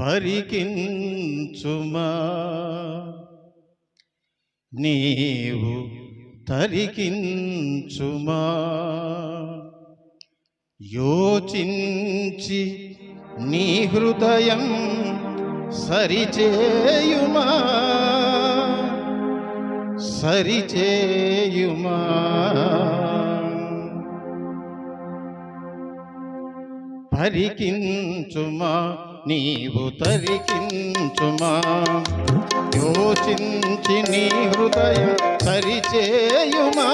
పరికించుమా? నీవు తరికించుమా? యోచించి నీ హృదయం సరిచేయుమా? సరిచేయుమా? తరికించుమా? నీవు తరికించుమా? యోచించి నీ హృదయం సరిచేయుమా?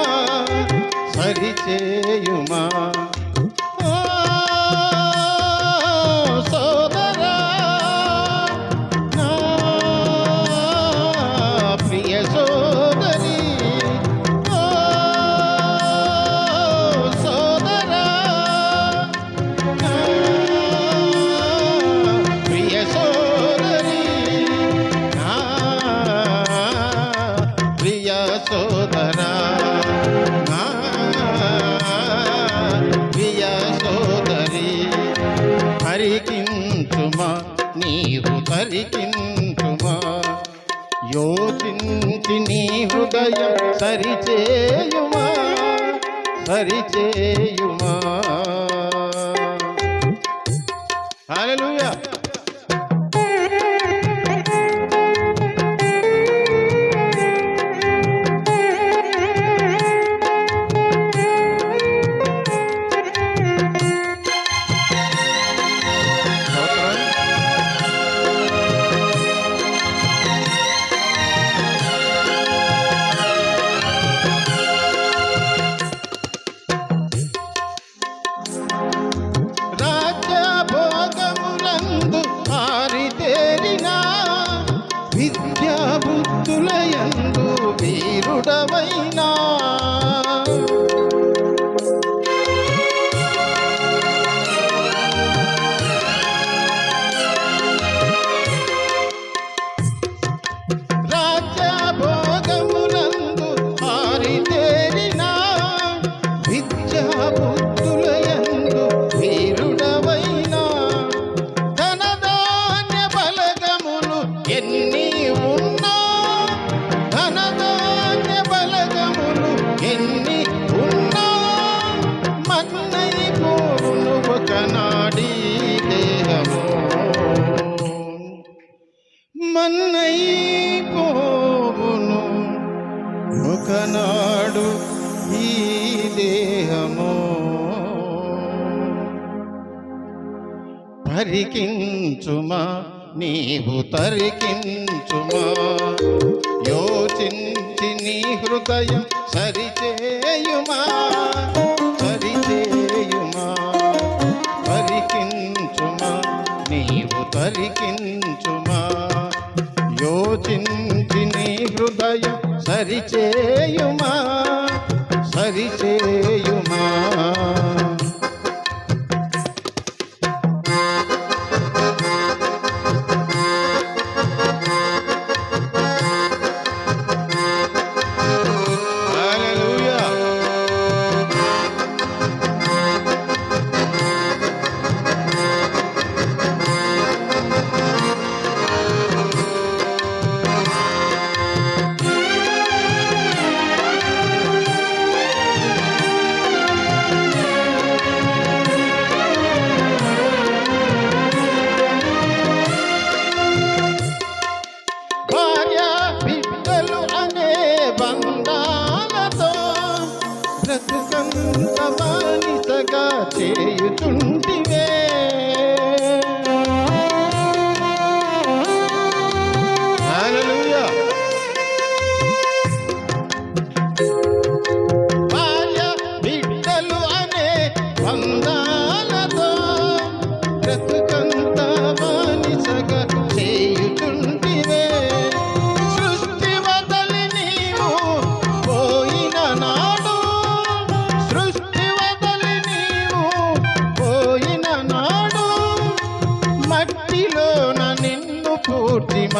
సరిచేయుమా? పరికించుమా నీవు తరికించుమా యోచించి నీ హృదయం సరిచేయుమా సరిచేయుమా? హల్లెలూయా మన్నైపోవును ఒకనాడు ఈ దేహము తరికించుమా నీవు తరికించుమా. యోచించి నీ హృదయం సరిచేయుమా సరిచేయుమా. తరికించుమా నీవు తరికించుమా. యోచించి నీ హృదయం సరిచేయుమా? సరిచేయుమా? చేయుచుంటివే.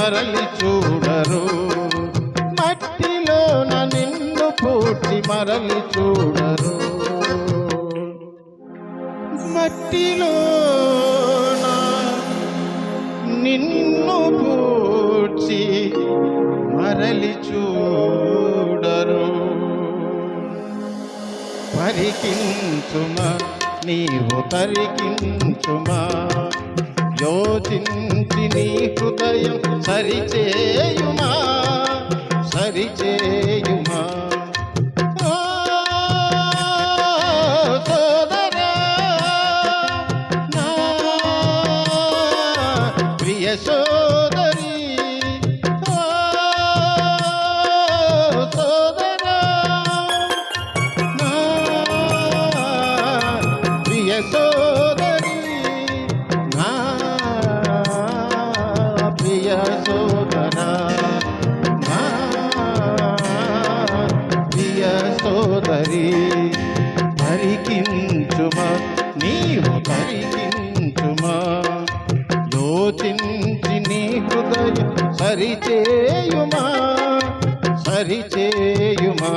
మరలి చూడరు. మట్టిలోన నిన్ను పూర్తి మరలి చూడరు. మట్టిలోన నిన్ను పూడ్చి మరలి చూడరు. పరికించుమా నీవు పరికించుమా యోచించి నీ హృదయం సరిచేయుమా? సరిచేయు సోదరి పరికించుమా నీవు పరికించుమా? యోచించి నీ హృదయ సరిచేయుమా? సరిచేయుమా?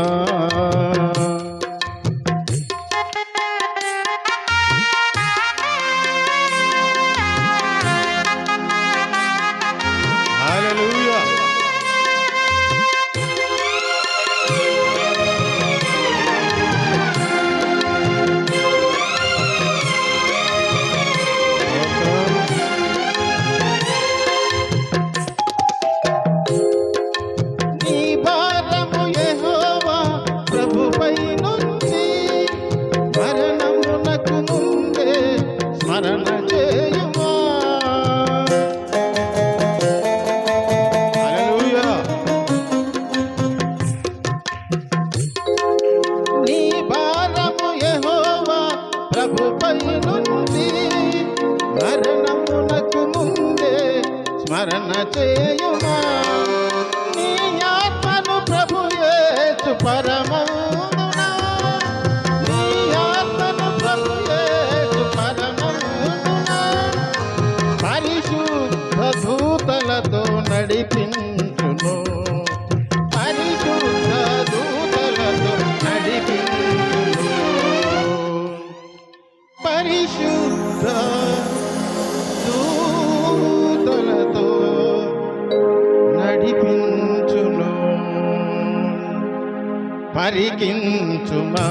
దూతలతో నడిపించును పరిశుద్ధ దూతలతో నడిపించును పరిశుద్ధ పరికించుమా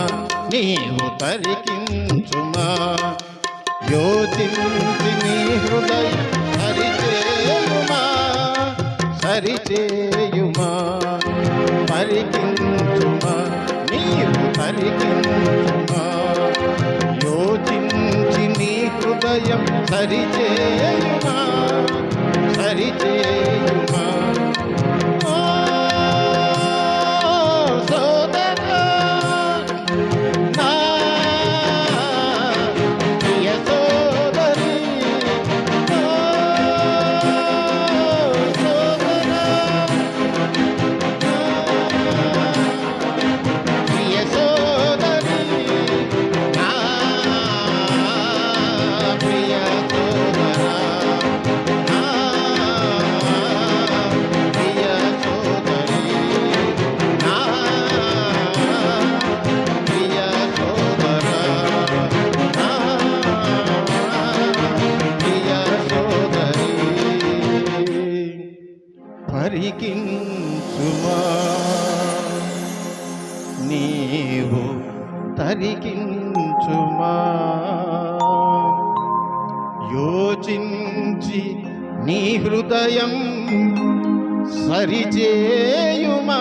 నీవు పరికించుమా యోచించి నీ హృదయం సరిచేయుమా? సరిచేయుమా? పరికించుమా? నీవు పరికించుమా యోచించి నీ హృదయం సరిచేయుమా? సరిచే యోచించి నీ హృదయం సరిచేయుమా?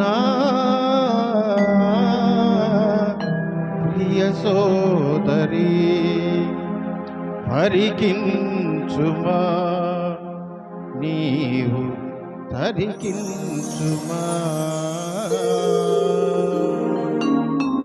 నా ప్రియ సోదరి హరికించుమా నీవు హరికించుమా